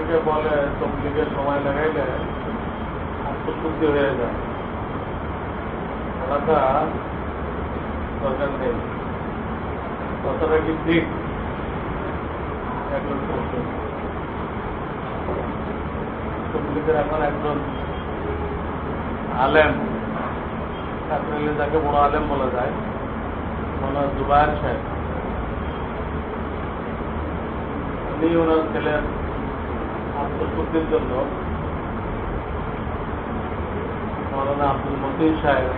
অনেকে বলে তবলিগের সময় লাগাইলে আত্মশুদ্ধি হয়ে যায়। ওনাটা দরকার নেই। কথাটা কি ঠিক? একজন তবলিগের এখন একজন আলেম। কাকরাইলে যাকে বড় আলেম বলা যায় ওনার জুবায়ের সাহেব। উনি ছেলের আত্মশুদ্ধির জন্য আব্দুল মতিন সাহেব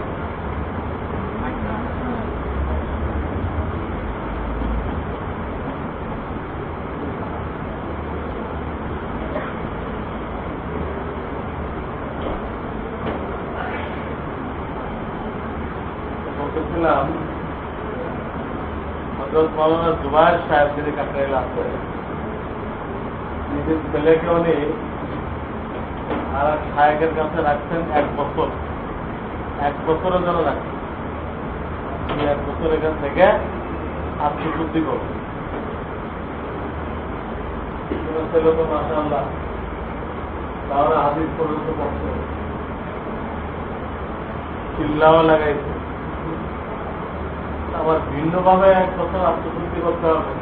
মৌলানা জুবায়ের সাহেব যিনি কাকরাইল আছে নিজের ছেলেকে উনি আর এক কাছে রাখছেন এক বছর। এক বছরের জন্য রাখছেন এক বছর এখান থেকে আত্মশুদ্ধি তাহলে লাগাইছে। আবার এক বছর আত্মশুদ্ধি করতে হবে।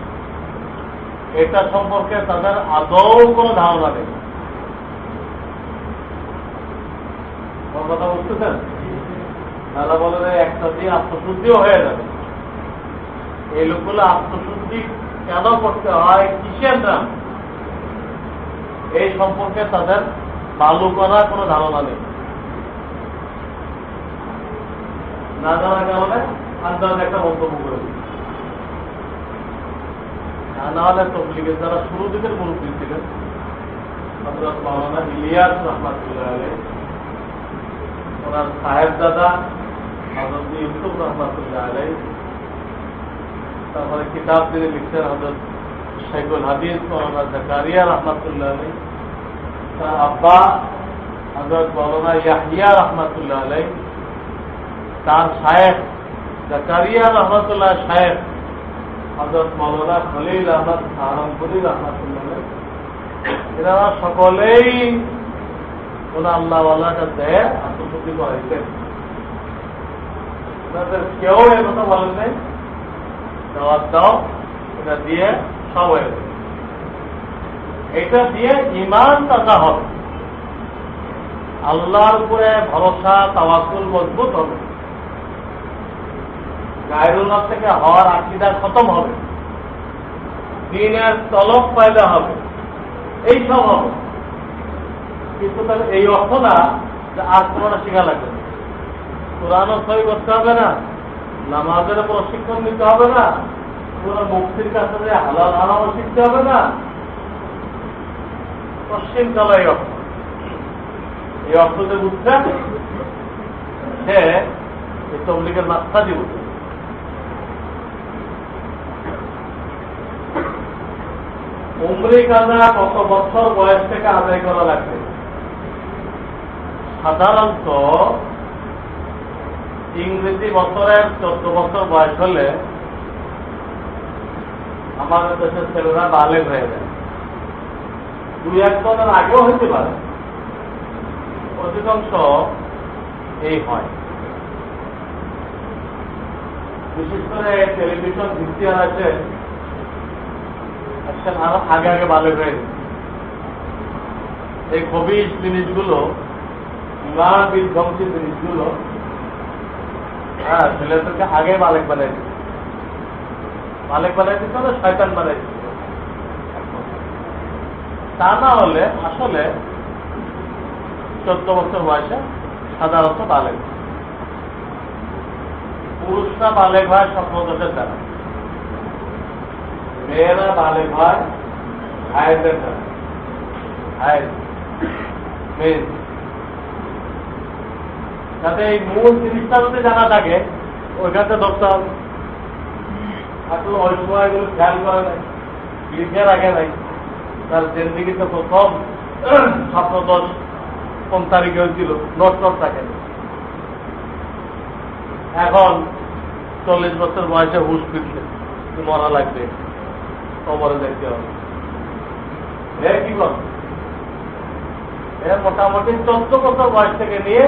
এটা সম্পর্কে তাদের আদৌ কোনো ধারণা নেই। কথা বুঝতেছেন তারা বলে একটা দিয়ে আত্মশুদ্ধিও হয়ে যাবে। এই লোকগুলো আত্মশুদ্ধি কেন করতে হয়, কিসের নাম? এই সম্পর্কে তাদের বালু করা কোনো ধারণা নেই। না জানার কারণে আন্দাজ একটা মন্তব্য করে দিচ্ছে আর না হলে তবলিগের যারা শুরু দিকের মুরব্বী ছিলেন হজরত মাওলানা ইলিয়াস রহমাতুল্লাহ ওনার সাহেব দাদা হজরত ইউসুফ রহমাতুল্লাহ তারপরে কিতাব লিখছেন হজরত শেখুল হাদিস মৌলানা জাকারিয়া রহমাতুল্লাহ তার আব্বা হজরত মৌলানা ইয়াহিয়া রহমাতুল্লাহ আলী তার সাহেব, জাকারিয়া রহমতুল্লাহ সাহেব হজরত সকলেই কোন কাছে কেউ বলেন নাই। দাও, এটা দিয়ে সব হয়ে এটা দিয়ে ইমান তাজা হবে। আল্লাহর উপরে ভরসা তাওয়াকুল মজবুত হবে। গায়রুল্লাহ থেকে হওয়ার আকিদা খতম হবে। দিনের তলব পাইলে হবে। এই সব হবে। কিন্তু তাহলে এই অর্থ না যে আর কোনো শেখা লাগবে কোরআনও সই করতে হবে না, নামাজের প্রশিক্ষণ নিতে হবে না, কোন মুক্তির কাছে যে হালাল হারামও শিখতে হবে না। পশ্চিম কালো এই অর্থ। এই অর্থ যে বুঝছেন সে এই তবলিগের মাত্রা দিয়ে বুঝছে উমরি কাজা কত বছর বয়স থেকে আদায় করা লাগবে? সাধারণত ইংরেজি বছরের চোদ্দ বছর বয়স হলে আমাদের দেশের ছেলেরা বালেগ হয়ে যায়। দুই একজনের আগেও হইতে পারে। অধিকাংশ এই হয়। বিশেষ করে টেলিভিশন ভিত্তিয়ার আছে একটা আরও আগে আগে ভালো হয়ে। এই খবিস জিনিসগুলো বিধ্বংসী জিনিসগুলো হ্যাঁ আগে মালিক বানাই না শয়তান তা না হলে আসলে চোদ্দ বছর বয়সে সাধারণত বালেক পুরুষরা বালেক হয় স্বপ্নদোষের দ্বারা। মেয়েরা হয় হায়েদের দ্বারা মেন যাতে এই মূল জিনিসটা যদি জানা থাকে আসলে ওই সময় এগুলো খেয়াল করে নাই, লিখে রাখে নাই। তার প্রথম স্বপ্ন দশ কোন তারিখে হয়েছিল, নোট নোট থাকে এখন চল্লিশ বছর বয়সে হুশ ফিরলে কি মরা লাগবে। কবরে দেখতে হবে। এ কি বল? এ মোটামুটি চোদ্দ বছর বয়স থেকে নিয়ে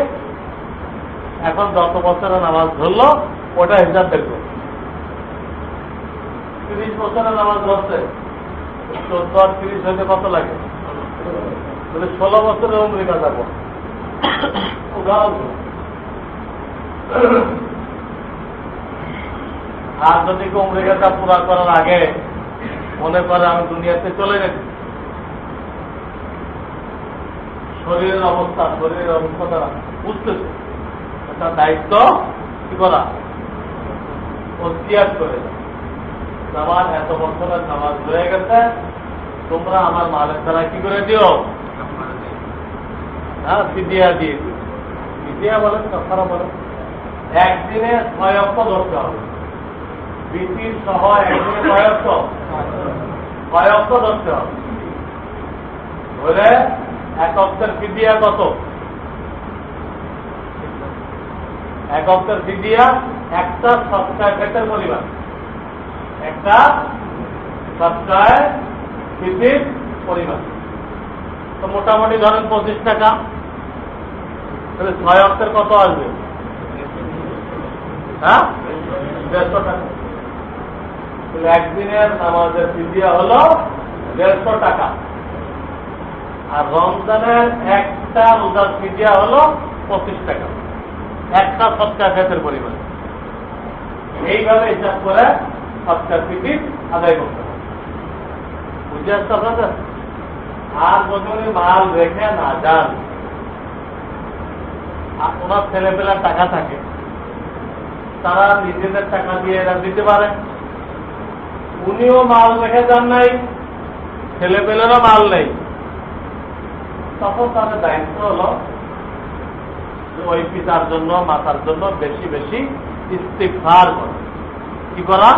এখন যত বছরের নামাজ ধরলো, ওটা হিসাব দেখব। তিরিশ বছরের নামাজ ধরছে, চোদ্দ আর তিরিশ হইতে কত লাগে? ষোলো বছরের অমরিকা যাব আর যদি অমরিকাটা পুরা করার আগে মনে করে আমি দুনিয়াতে চলে গেছি। শরীরের অবস্থা, শরীরের অবস্থাটা বুঝতেছে। একটা দায়িত্ব কি করা? অস্তিয়ার করে এত বছরের নামাজ হয়ে গেছে, তোমরা আমার মালের দ্বারা কি করে দিও? হ্যাঁ ফিদিয়া দিয়ে দিও। ফিদিয়া বলেন কখনো বলেন। একদিনে ছয় অক্ষ ধরতে হবে। বৃত্তির সহ একদিনে ছয় অক্ষ ধরতে হবে। ধরে এক অক্ষের কত? এক অক্ষের একটা একটা তো মোটামুটি ধরেন পঁচিশ টাকা। তাহলে ছয় অক্ষের কত আসবে? হ্যাঁ? দেড়শো টাকা। একদিনের নামাজের ফিদিয়া হলো দেড়শো টাকা। আর রমজানের একটা রোজার ফিদিয়া হলো পঁচিশ টাকা। একটা সৎকার ক্ষেতের পরিমাণ। এইভাবে হিসাব করে সৎকার ফিটি আদায় করতে হবে। বুঝে আসতে আপনাদের আর যদি মাল রেখে না যান, আর ওনার ছেলেপেলার টাকা থাকে, তারা নিজেদের টাকা দিয়ে এরা দিতে পারে। উনিও মাল রেখে যান নাই, ছেলেপেলেরও মাল নেই। তখন তাদের দায়িত্ব হলো ওই পিতার জন্য, মাতার জন্য বেশি বেশি ইস্তিফার করা। কি করা?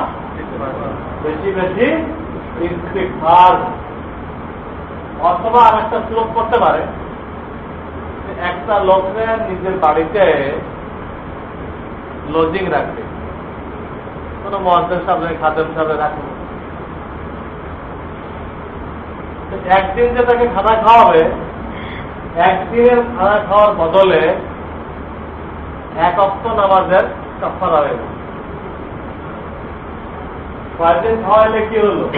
বেশি বেশি ইস্তিফার অথবা আর একটা সুযোগ করতে পারে একটা লোককে নিজের বাড়িতে লজিং রাখবে কোনো মহাদের সামনে খাদের সামনে রাখবে তো একদিন যে তাকে খানা খাওয়াবে, একদিনের খানা খাওয়ার বদলে এক অক্ষ নামাজের কাফারা হয়ে গেল। কয়েকদিন খাওয়াইলে কি হলো?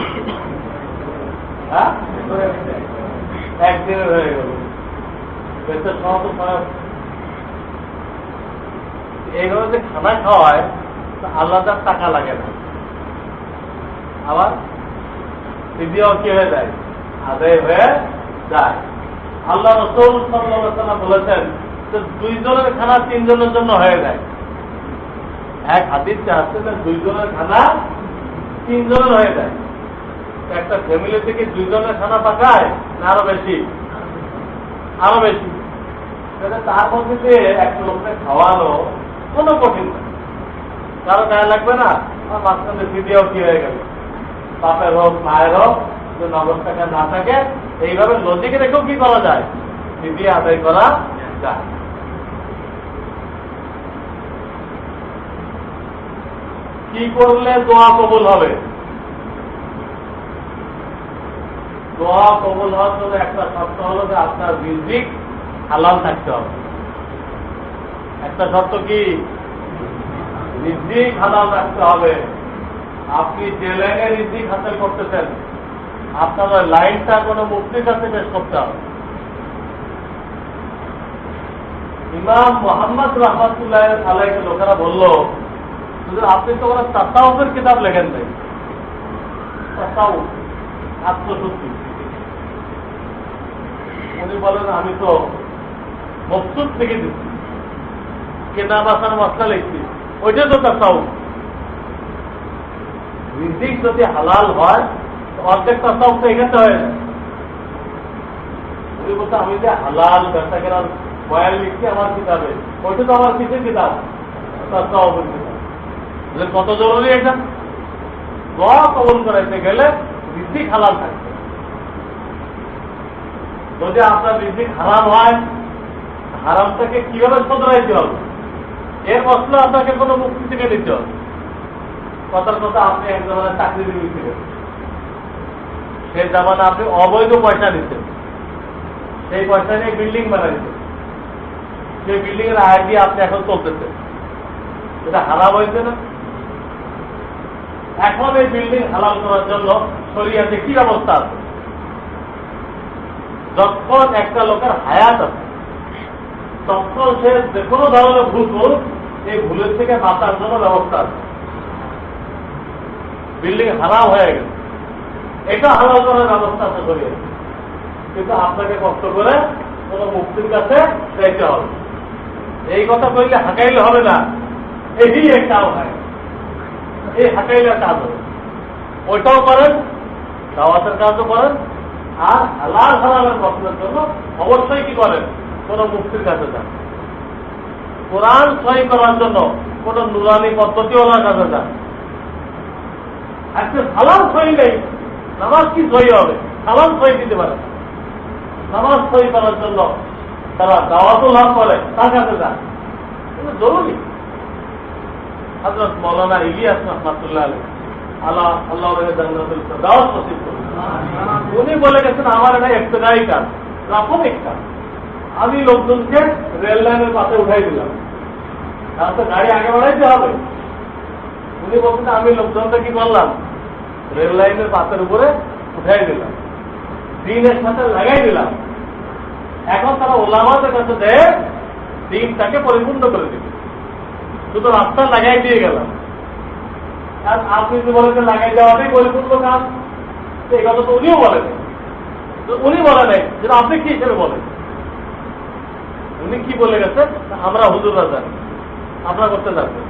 হ্যাঁ? একদিনের হয়ে গেল। খাওয়া খারাপ এইভাবে যে খানা খাওয়ায় আলাদা টাকা লাগে না। আবার দিদিও কি হয়ে যায়? আদায় হয়ে যায়। আল্লাহ রসুল সাল্লাম বলেছেন দুইজনের খানা তিনজনের জন্য হয়ে যায়। এক হাতির আছে যে দুইজনের খানা তিনজনের হয়ে যায়। একটা ফ্যামিলি থেকে দুইজনের খানা পাকায়, না আরও বেশি? আরও বেশি। তার মধ্যে যে একটা লোককে খাওয়ানো কোনো কঠিন না। কারও গায়ে লাগবে না মাঝখানে ভিডিও কি হয়ে গেল? বাপের হোক, মায়ের হোক নগদ টাকা না থাকে, এইভাবে লজিক রেখেও কি করা যায়? ভিডিও আদায় করা যায়। কি করলে দোয়া কবুল হবে? দোয়া কবুল হওয়ার জন্য একটা শর্ত হলো যে আপনার মিউজিক হালাল থাকতে হবে। একটা শর্ত কি? রিজিক হালাল রাখতে হবে। আপনি যে লাইনে রিজিক হাসিল করতেছেন। আপনার লাইনটা কোনো মুক্তির কাছে পেশ করতে হবে। ইমাম মোহাম্মদ রহমতুল্লাহ আলাইকে লোকেরা বলল শুধু আপনি তো ওরা তাতাউফের কিতাব লেখেন নাই। আত্মশুদ্ধি। উনি বলেন, আমি তো মকসুদ থেকে দিচ্ছি। কেনা বাসার মশলা লিখছি। ওইটা তো তাতাউফ রিজিক যদি হালাল হয় তো অর্ধেক তাতাউফ তো হয়ে যায় বলতো আমি যে হালাল ব্যবসা কেনার লিখছি আমার কিতাবে, ওইটা তো আমার কিতাব? কত জরুরি কবল করাইতে গেলে হালাল থাকবে যদি আপনার রিজিক হারাম হয়, হারাম থেকে কীভাবে হবে? এর মশলা আপনাকে কোনো মুক্তি থেকে নিতে হবে। কথার কথা আপনি এক ধরনের চাকরি দিয়েছিলেন সেই জামানে আপনি অবৈধ পয়সা দিচ্ছেন। সেই পয়সা নিয়ে বিল্ডিং বানাইছেন সেই বিল্ডিং এর আয় দিয়ে আপনি এখন চলতেছেন। এটা হারাম হয়েছে না? এখন এই বিল্ডিং হালাল করার জন্য শরিয়াতে কি ব্যবস্থা আছে? যখন একটা লোকের হায়াত আছে তখন সে যে কোনো ধরনের ভুল করুক, এই ভুলের থেকে বাঁচার জন্য ব্যবস্থা আছে। বিল্ডিং হারাম হয়ে গেছে। এটা হালাল করার ব্যবস্থা আছে শরিয়াতে কিন্তু আপনাকে কষ্ট করে কোন মুক্তির কাছে চাইতে হবে। এই কথা কইলে হাঁকাইলে হবে না। এই একটা হয় এই হাঁকাইলে কাজ হবে ওইটাও করেন, দাওয়াতের কাজও করেন, আর হালাল হালালের প্রশ্নের জন্য অবশ্যই কি করেন? কোন মুক্তির কাছে যান। কোরআন সহি করার জন্য কোন নুরানি পদ্ধতিওয়ালার কাছে যান। আজকে সালাম সহি নেই। নামাজ কি সহি হবে? সালাম সহি দিতে পারে। নামাজ সহি করার জন্য তারা দাওয়াতও লাভ করে, তার কাছে যান। এটা জরুরি। হজরত মৌলানা ইলিয়াস রহমাতুল্লাহ আলী আল্লাহ আল্লাহ দাওয়াত করুন। উনি বলে গেছেন, আমার এটা একটাই কাজ, প্রাথমিক কাজ। আমি লোকজনকে রেল লাইনের পাশে উঠাই দিলাম। তার তো গাড়ি আগে বাড়াইতে হবে। উনি বলছেন, আমি লোকজনটা কি করলাম রেল লাইনের পাশের উপরে উঠাই দিলাম। দিনের সাথে লাগাই দিলাম। এখন তারা ওলামাদের কাছে দেয় দিনটাকে পরিপূর্ণ করে দিবে। শুধু রাস্তা লাগাই দিয়ে গেলাম। আর আপনি যদি বলেন লাগাই দেওয়াটাই পরিপূর্ণ কাজ এই কথা তো উনিও বলেন। উনি বলে নাই যেটা আপনি কি হিসেবে বলেন? উনি কি বলে গেছে? আমরা হুজুররা জানি। আপনারা করতে যাচ্ছেন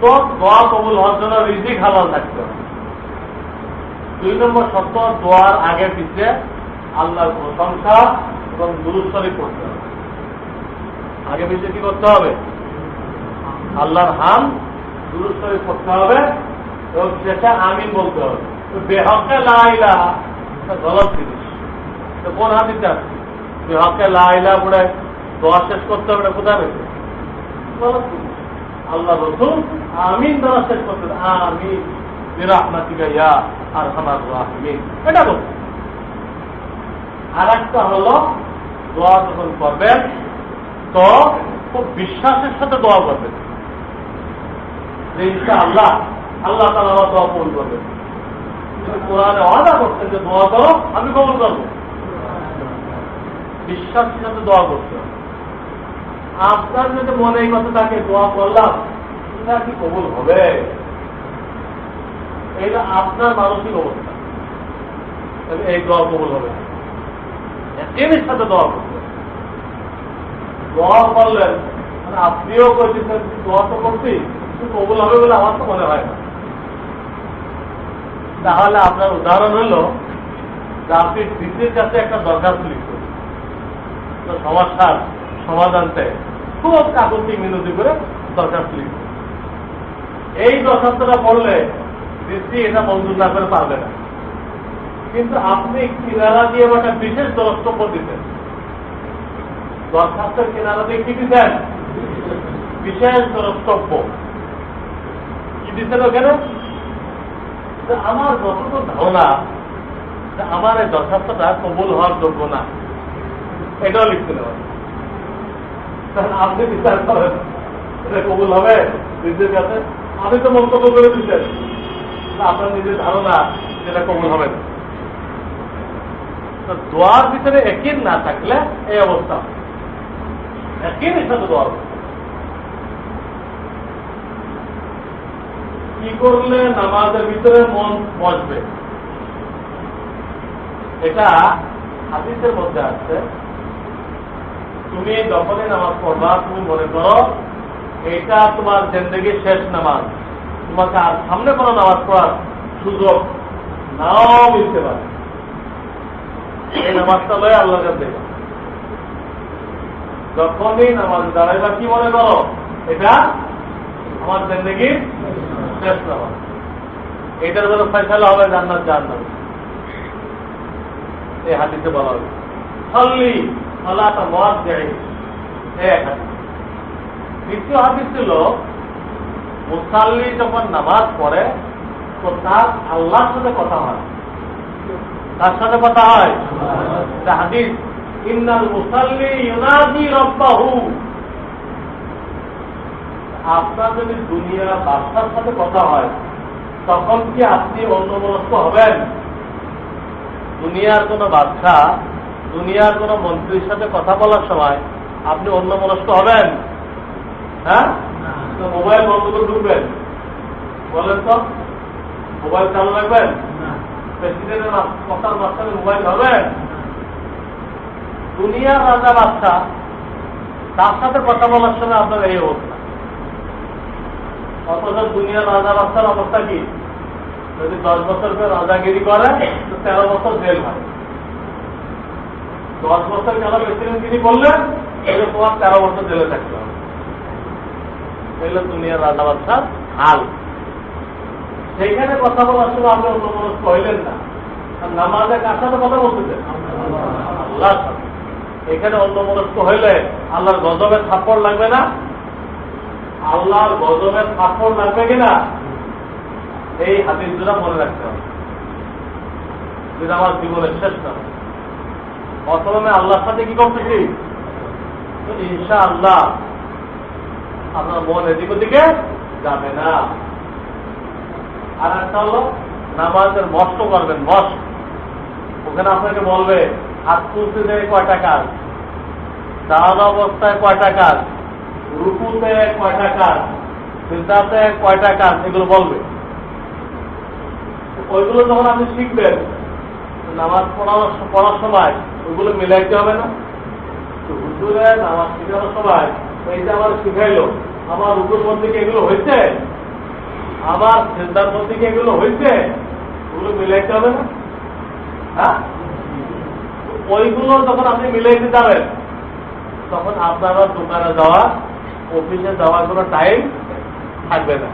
তো দোয়া কবুল হওয়ার জন্য রিজিক হালাল থাকতে দুই নম্বর সত্য, দোয়ার আগে পিছিয়ে আল্লাহর প্রশংসা এবং দুরুস্তরি করতে হবে। আগে পিছিয়ে কি করতে হবে? আল্লাহর হাম দুরুস্তরি করতে হবে এবং সেটা আমিন বলতে হবে। বেহকে লাইলা গলত জিনিস। কোন বেহকে লাইলা বলে দোয়া শেষ করতে হবে কোথায়? গলত জিনিস। আল্লাহ রসুল আমিন দ্বারা শেষ করতে হবে আমিন আর একটা হলো দোয়া যখন করবেন, তো খুব বিশ্বাসের সাথে দোয়া করবেন। আল্লাহ আল্লাহ তালা দোয়া কবুল করবেন। কোরআনে অদা করছেন যে দোয়া করো, আমি কবুল করব। বিশ্বাসের সাথে দোয়া করতে হবে। আপনার যদি মনে এই কথা থাকে দোয়া করলাম এটা কি কবুল হবে। এটা আপনার মানসিক অবস্থা। এই দোয়া কবুল হবে। এর সাথে করতে হবে। দোয়া মানে আপনিও করছেন দোয়া তো করছি কবুল হবে বলে আমার তো মনে হয় না। তাহলে আপনার উদাহরণ হলো, যে আপনি স্মৃতির কাছে একটা দরখাস্ত লিখছেন তো সমস্যার সমাধান চাই। খুব কাগজটি মিনতি করে দরখাস্ত লিখছেন এই দরখাস্তটা পড়লে দৃষ্টি এটা মঞ্জুর না করে পারবে না। কিন্তু আপনি কিনারা দিয়ে একটা বিশেষ দ্রষ্টব্য দিতেন। দরখাস্তের কিনারা দিয়ে কি দিতেন? বিশেষ দ্রষ্টব্য কি দিতেন ওখানে? আমার যতটুকু ধারণা আমার এই দরখাস্তটা কবুল হওয়ার যোগ্য না, এটাও লিখতে হবে। আপনি বিচার করেন, এটা কবুল হবে? নিজের কাছে আপনি তো মন্তব্য করে দিচ্ছেন আপনার নিজের ধারণা যেটা কবুল হবে না। দোয়ার ভিতরে একিন না থাকলে এই অবস্থা। একিনের সাথে দোয়া কি করলে নামাজের ভিতরে মন বসবে? এটা হাদিসের মধ্যে আছে। তুমি যখনই নামাজ পড়বা, তুমি মনে করো এটা তোমার জিন্দগির শেষ নামাজ। তোমাকে আর সামনে কোনো নামাজ পড়ার সুযোগ নাও মিলতে পারে। এই নামাজটা লয় আল্লাহর কাছে। যখনই নামাজ দাঁড়াইবা কি মনে করো? এটা আমার জিন্দগির শেষ নামাজ। এটার জন্য ফয়সালা হবে জান্নাত জান্নাত এই হাদিসে বলা হবে সল্লি সলাটা মত দেয় এক হাদিস। দ্বিতীয় হাদিস ছিল, মুসাল্লি যখন নামাজ পড়ে, তো তার আল্লাহর সাথে কথা হয়। তার সাথে কথা হয়? হাদিস। ইন্নাল মুসাল্লি ইউনাদি রব্বাহু। আপনার যদি দুনিয়ার বাদশার সাথে কথা হয়, তখন কি আপনি অন্যমনস্ক হবেন? দুনিয়ার কোন বাদশা, দুনিয়ার কোন মন্ত্রীর সাথে কথা বলার সময় আপনি অন্যমনস্ক হবেন? হ্যাঁ? মোবাইল বন্ধ করে ঢুকবেন। বলেন তো মোবাইল চালু রাখবেন? প্রেসিডেন্টের কথার মাঝখানে মোবাইল ধরবেন? দুনিয়ার রাজা বাচ্চা তার সাথে কথা বলার সময় আপনার এই অবস্থা। অথচ দুনিয়ার রাজা বাচ্চার অবস্থা কি? যদি দশ বছর করে রাজাগিরি করে তো তেরো বছর জেল হয়। দশ বছর কেন প্রেসিডেন্টগিরি করলেন তাহলে তোমার তেরো বছর জেলে থাকতে হবে। এগুলো দুনিয়ার হাল। সেইখানে কথা বলার সময় আপনি অন্য না। কার সাথে কথা বলতেছেন। আল্লাহর সাথে। এখানে অন্য মনস্ক হইলে আল্লাহর গজবের থাপ্পড় লাগবে না। আল্লাহর গজবের থাপ্পড় লাগবে কিনা? এই হাদিস দুটা মনে রাখতে হবে। যেটা আমার জীবনের শেষ না অথবা আল্লাহর সাথে কি করতেছি? ইনশা আল্লাহ আপনার মন এদিক ওদিকে যাবে না। আর একটা হলো, নামাজের মস্ত করবেন, মস্ত। ওখানে আপনাকে বলবে, হাত তুলতে দেয় কয়টা কাজ। দাওয়াত অবস্থায় কয়টা কাজ। রুকুতে কয়টা কাজ। চিন্তাতে কয়টা কাজ, এগুলো বলবে। ওইগুলো যখন আপনি শিখবেন, নামাজ পড়ার পড়ার সময় ওইগুলো মিলাইতে হবে না। হুজুরে নামাজ শিখানোর সময় আমার এগুলো হয়েছে আমার মধ্যে এগুলো হয়েছে ওগুলো মিলাইতে হবে না? হ্যাঁ? ওইগুলো আপনি মিলাইতে যাবেন, তখন আপনার দোকানে যাওয়া, অফিসে যাওয়ার কোনো টাইম থাকবে না।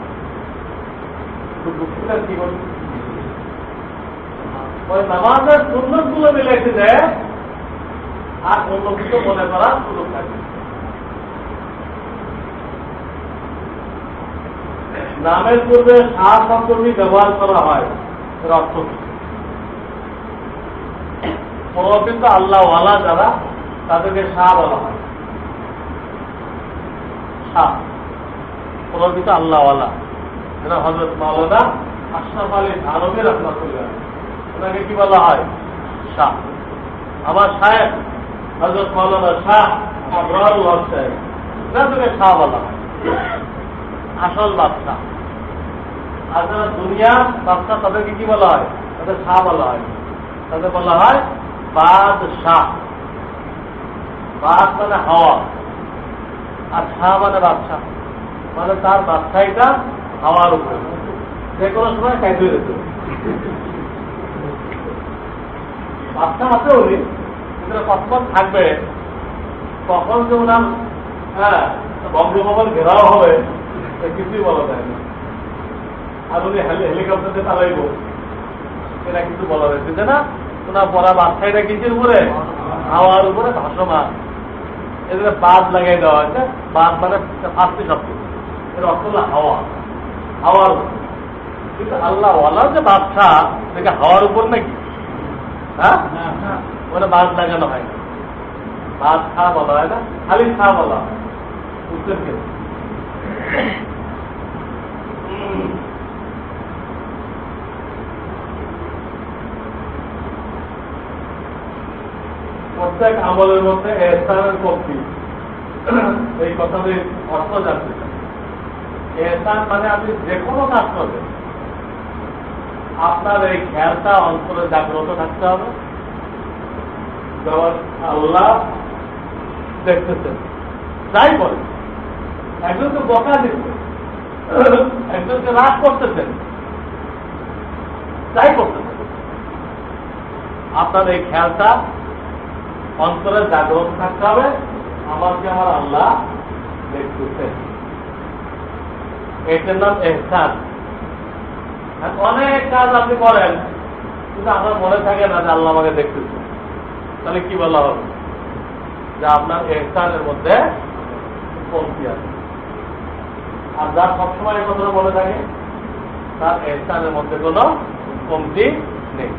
নামাজের সুন্দরগুলো মিলাইতে দেয় আর অন্য কিছু মনে করার সুযোগ থাকবে নামের পূর্বে শাহ শব্দটি ব্যবহার করা হয় এর অর্থ কি? প্রকৃত আল্লাহওয়ালা যারা, তাদেরকে শাহ বলা হয়। হজরত মাওলানা আশরাফ আলী রহমাতুল্লাহ। ওনাকে কি বলা হয়? শাহ আমার সাহেব হজরত মাওলানা শাহ আবরারুল হক সাহেব। এনাদেরকে শাহ বলা হয়। আসল বাচ্চা আর যারা দুনিয়া বাচ্চা তাদেরকে কি বলা হয়? তাদের শাহ বলা হয়। তাদের বলা হয় বাদ মানে হাওয়া। আর শাহ মানে বাদশাহ। মানে তার বাদশাহিটা হাওয়ার উপরে। যে কোনো সময় যেত বাচ্চা আছে উনি, কিন্তু কখন থাকবে? কখন যে ওনার হ্যাঁ বঙ্গভবন ঘেরাও হবে কিছুই বলা যায় না। আর উনি হেলিকপ্টার দিয়ে চালাইব। এটা কিছু বলা যাচ্ছে না ওনার পড়া বাচ্চাইটা কিছুর উপরে? হাওয়ার উপরে ভাসমান। এদের বাদ লাগাই দেওয়া হয়েছে। বাদ মানে ফার্সি শব্দ। এর অর্থ হলো হাওয়া। হাওয়ার। কিন্তু আল্লাহ ওয়ালার যে বাচ্চা দেখে হাওয়ার উপর নাকি? হ্যাঁ? ওটা বাদ লাগানো হয়। না বাদ খা বলা হয় না, খালি খা বলা হয়। বুঝতে প্রত্যেক আমলের মধ্যে এহসানের কমতি এই কথাটির অর্থ জানতে চাই এহসান মানে আপনি যে কোনো কাজ করবেন। আপনার এই খেয়ালটা অন্তরে জাগ্রত থাকতে হবে। যেমন আল্লাহ দেখতেছেন, যাই বলে একজনকে বকা দিচ্ছেন একজনকে রাগ করতেছেন, যাই করতেছেন, আপনার এই খেয়ালটা অন্তরে জাগ্রত থাকতে হবে, আমাকে আমার আল্লাহ দেখতেছে। এটার নাম এহসান। অনেক কাজ আপনি করেন, কিন্তু আপনার মনে থাকে না যে আল্লাহ আমাকে দেখতেছে। তাহলে কি বলা হবে? যে আপনার এহসানের মধ্যে কমতি আছে। আর যার সবসময় এই কথাটা মনে থাকে, তার এহসানের মধ্যে কোনো কমতি নেই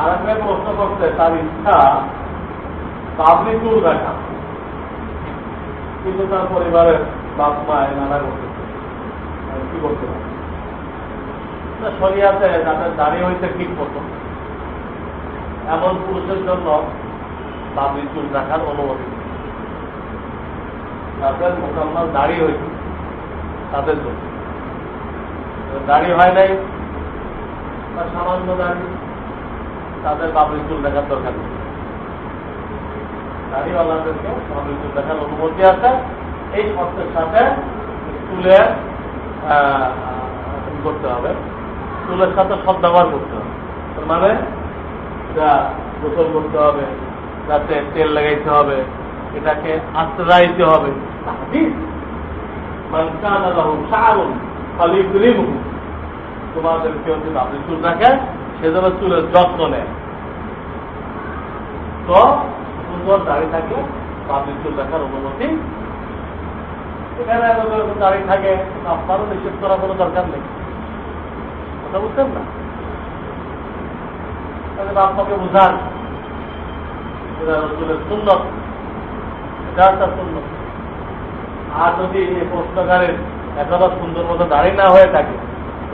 আর একটা প্রশ্ন করতে তার ইচ্ছা পাবলিক টুর দেখা। কিন্তু তার পরিবারের বাপ মায় নানা করতেছে কি করতে পারে? না, শরিয়াতে যাদের দাঁড়িয়ে হইতে ঠিক মতো। এমন পুরুষের জন্য বাবরি চুল রাখার অনুমতি। তাদের মোকাম্মাল দাঁড়িয়ে হয়েছে তাদের জন্য। দাঁড়িয়ে হয় নাই বা সামান্য দাঁড়িয়ে তাদের বাবরি চুল দেখার দরকার নেই। চুল দেখার অনুমতি আছে। এই শর্তের সাথে চুলের করতে হবে। চুলের সাথে সদ ব্যবহার করতে হবে। মানে যা গোসল করতে হবে যাতে তেল লাগাইতে হবে, এটাকে আশ্রাইতে হবে। তোমাদের কেউ যদি আপনি চুল রাখে সে যেন চুলের যত্ন নেয়। তো সুন্দর দাঁড়িয়ে থাকলে আপনি চুল রাখার অনুমতি। দাঁড়িয়ে থাকে, আপনারও করার কোনো দরকার নেই। কথা না? বুঝান একটা সুন্নত আর যদি এই প্রশ্নকারের এখনও সুন্দর মতো দাঁড়িয়ে না হয়ে থাকে,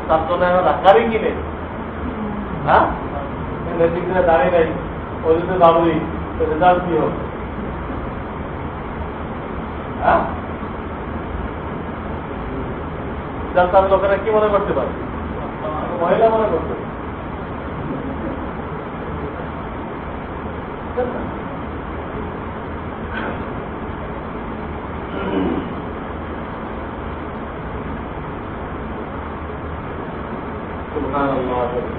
তার জন্য এখন রাখারই কি নেই? হ্যাঁ নেতৃত্বে দাঁড়িয়ে নেই ওই যদি বাবুই রেজাল্ট কি হবে হ্যাঁ রেজাল্ট তার লোকেরা কি মনে করতে পারে মহিলা মনে করতে পারে سبحان الله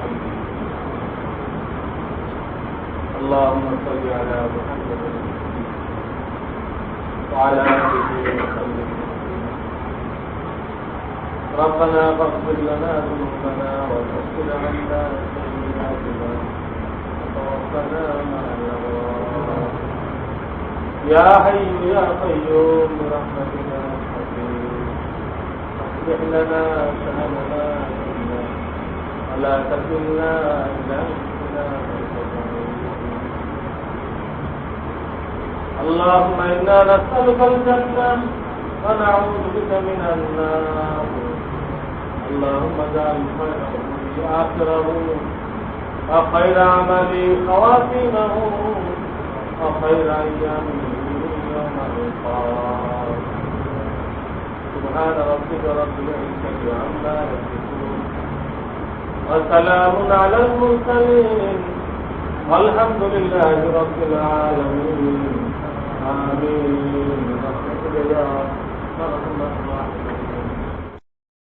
اللهم صل على محمد وعلى آله وسلم. ربنا فاغفر لنا ذنوبنا وكفر عنا سيئاتنا وتوفنا مع الأبرار يا حي يا قيوم برحمتك اصلح لنا شأننا. كله ولا تكلنا إلى أنفسنا. اللهم إنا نسألك الجنة ونعوذ بك من النار. اللهم اجعل خير أمري آخره وخير عملي خواتمه وخير أيامه يوم القيامة. سبحان ربك رب العزة عما يصفون. وسلام على المرسلين والحمد لله رب العالمين. آمين